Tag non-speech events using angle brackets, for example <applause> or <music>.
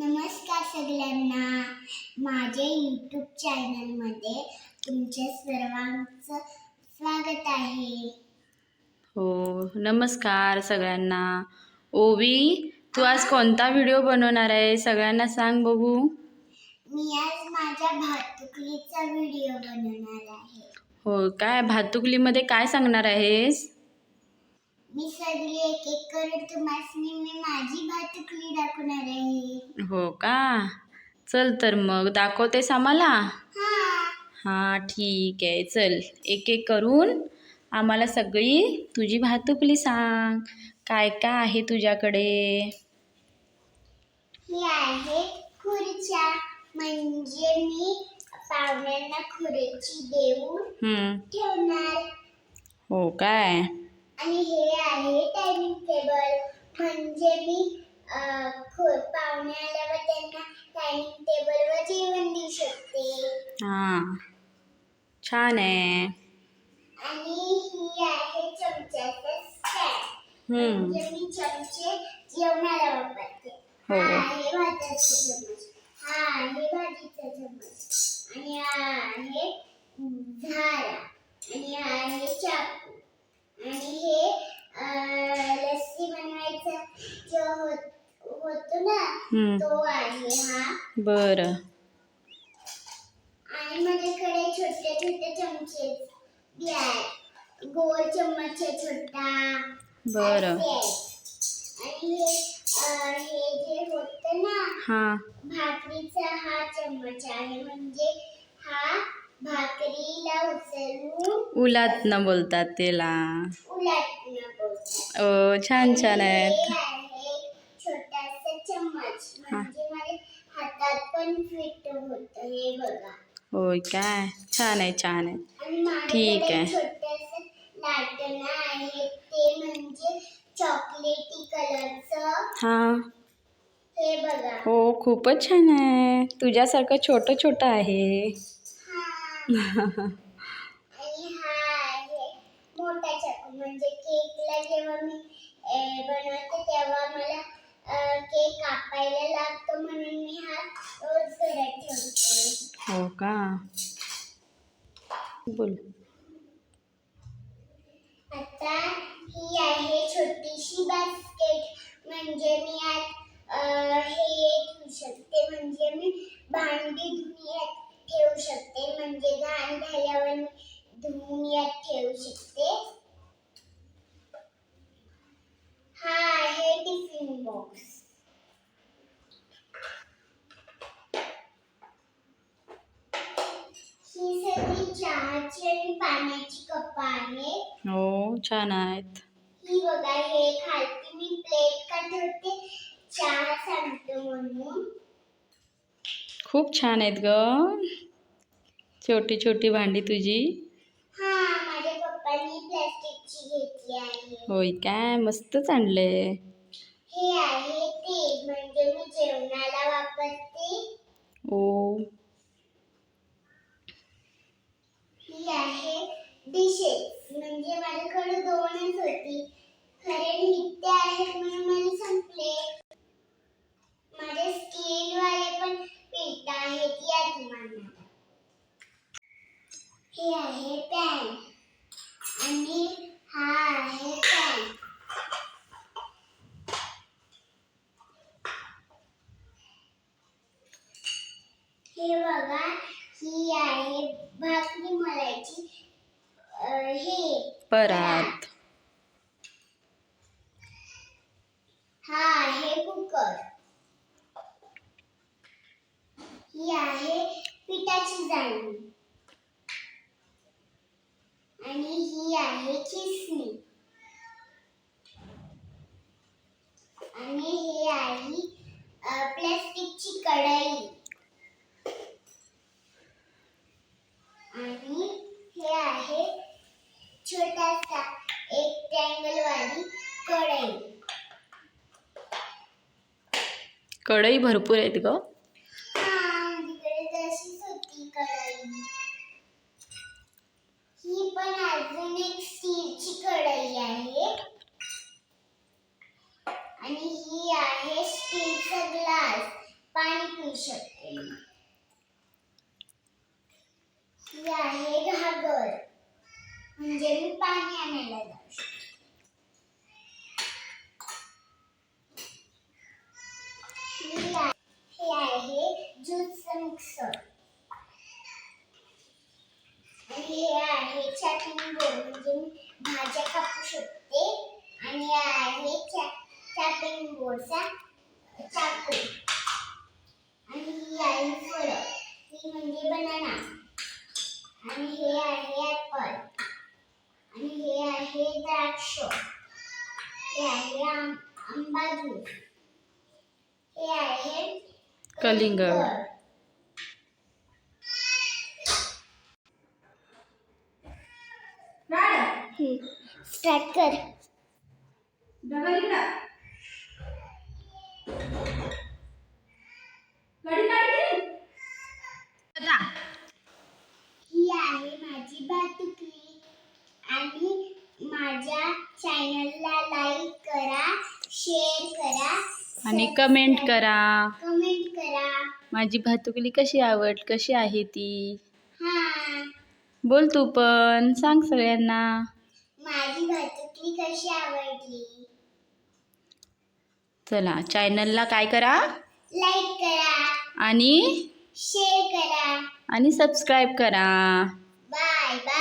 नमस्कार सगळ्यांना. माझ्या यूट्यूब चॅनलमध्ये तुमच्या सर्वांचं स्वागत आहे. हो नमस्कार सगळ्यांना. ओवी तू आज कोणता व्हिडिओ बनवणार आहे? सगळ्यांना सांग बघू. मी आज माझ्या भातुकलीचा व्हिडिओ बनवणार आहे. हो काय? भातुकलीमध्ये काय सांगणार आहेस? मी सगळी एक एक करून मी माझी भातुकली दाखवणार आहे? हो का? चल तर मग दाखवतेस आम्हाला? हा. हां ठीक आहे. चल एक एक करून आम्हाला सगळी तुझी भातुकली सांग? काय काय आहे तुझ्याकडे? ही आहे खुर्च्या. म्हणजे मी पाहुण्यांना खुर्ची देऊन ठेवणार. हो काय? आणि हे आहे डायनिंग टेबल म्हणजे मी पाहुणे आल्यावर त्यांना डायनिंग टेबलवर जेवण देऊ शकते. हां. छान आहे. आणि ही आहे चमच्याचं स्टँड म्हणजे मी चमचे जेवणाला वापरते. हो. हा आहे भाताचा चमच. हा आहे भाजीचा चमच. आणि हा आहे झारा. आणि हा आहे चाकू. आणि हे अं, लस्सी बनवायचं जो होत होतो ना हं, तो आहे हा. बरं. आणि माझ्याकडे छोटे छोटे चमचे बी आहेत. गोल चम्मच आहे छोटा. बरं. आणि हे हे जे होतं ना हां. भाकरीचा हा चम्मच आहे. म्हणजे हा उचलून उलातनं बोलतात त्याला ओ छान छान आहेत. हे होय काय? छान आहे छान आहे. ठीक आहे. म्हणजे हां. हे हो खूपच छान आहे. तुझ्यासारखं छोटं छोटं आहे <laughs> हा आणि हा आहे मोठा चाकू म्हणजे केकला जेव्हा मी बनवते तेव्हा मला केक कापायला लागतो म्हणून मी हा रोज घरात ठेवते. हो का? बोल. आता ही आहे छोटीशी बास्केट म्हणजे मी आत अ, हे ठेवू शकते म्हणजे मी भांडी धुवून यात ठेवू शकते म्हणजे घाण झाल्यावर मी धुवून यात ठेवू शकते हा आहे टिफिन बॉक्स ही सगळी चहाची आणि पाण्याची कप आहे. हो छान आहेत. ही बघा हे खालती मी प्लेट का ठेवते चहा सांगतो म्हणून. खूप छान आहेत ग. छोटी छोटी भांडी तुझी. हा माझ्या पप्पांनी प्लास्टिकची घेतली आहे. होय काय? मस्तच आणले. हे आहे ते. म्हणजे मी जेवणाला वापरते. ओ ही आहे डिशेस म्हणजे माझ्याकडे दोनच होती. खरे नित्य आहेत म्हणून मला संपले. माझे स्केलवाले पण पेट आहेत या तुम्हाला हे आहे पॅन. आणि हा आहे पॅन. हे बघा ही आहे भाकरी मलायची परात हा आहे कुकर. ही आहे पिठाची जाळी आणि ही आहे खिसणी. आणि ही आहे प्लास्टिकची कढई आणि हे आहे छोटासा एक ट्रँगल वाली कढई. कढई भरपूर आहेत ग. हा तिकडे तशीच होती कढई. ही पण अजून एक स्टीलची कढई आहे. आणि ही आहे स्टीलचा ग्लास. पाणी पिऊ शकते. ही आहे घागर. म्हणजे मी पाणी आणायला जाऊ शकतो. हे आहे ज्यूसचं मिक्सर. आणि हे आहे चॅपिंग बोर्ड म्हणजे मी भाज्या कापू शकते. आणि हे आहे चॅपिंग बोर्डचा चाकू आणि ही आहे फळं ही म्हणजे बनाना आणि हे आहे ॲपल आणि हे आहे द्राक्ष हे आहे आं- आंबा ज्यूस हे आहे कलिंगड. स्टार्ट कर. ही आहे माझी भातुकली आणि माझ्या चॅनलला लाईक करा शेअर करा आणि कमेंट करा. कमेंट करा. माझी भातुकली कशी आवड? कशी आहे ती? हा. बोल तू पण. सांग सगळ्यांना. माझी भातुकली कशी आवडली? चला चॅनलला काय करा? लाईक करा. आणि? शेअर करा. आणि सबस्क्राईब करा. Bye bye